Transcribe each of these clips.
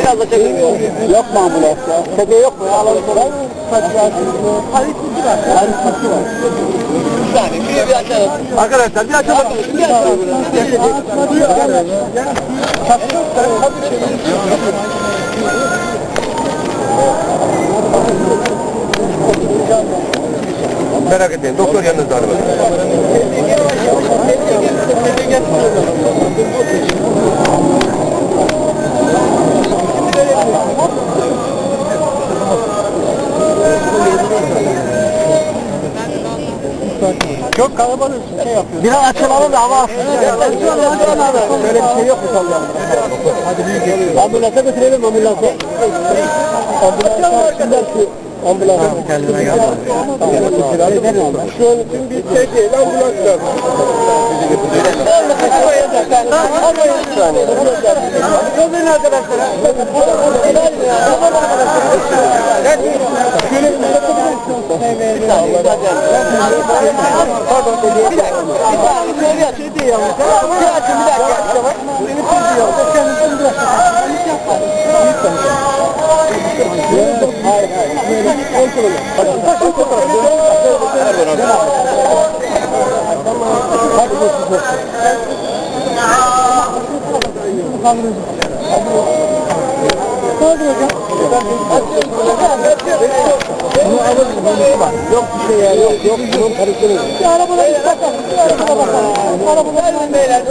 Biraz da çekim Yok mu ambulans ya? Çeke yok mu? Alalım soralım. Halit Kutu var. Halit Kutu var. Bir saniye, bir bir açalım. Arkadaşlar bir açalım. Bir açalım. Bir açalım. Merak etmeyin. Doktor yanınızda hanım. Çok kalabalık şey yapıyor. Biraz açılalım da hava alsın. Böyle bir şey yok mu sallayalım? Hadi büyük. Ambulansa götürelim ambulansa. Ambulansa şimdi şu ambulansa. Kendine gel. Şu an için bir şey değil ambulans lazım. Gözün arkadaşlar. Şöyle bir Pardon, bir dakika. Bir şey değil yalnız. Bir açın, Yok bir şey ya, yok, yok. Bunun karıştırırız. Bir arabalar bakalım, bir arabaya bakalım. Arabalar var beyler?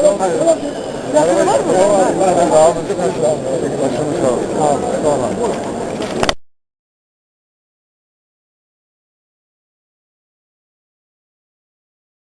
Yakın var mı? Var, var. Başımız sağ olun. Sağ olun.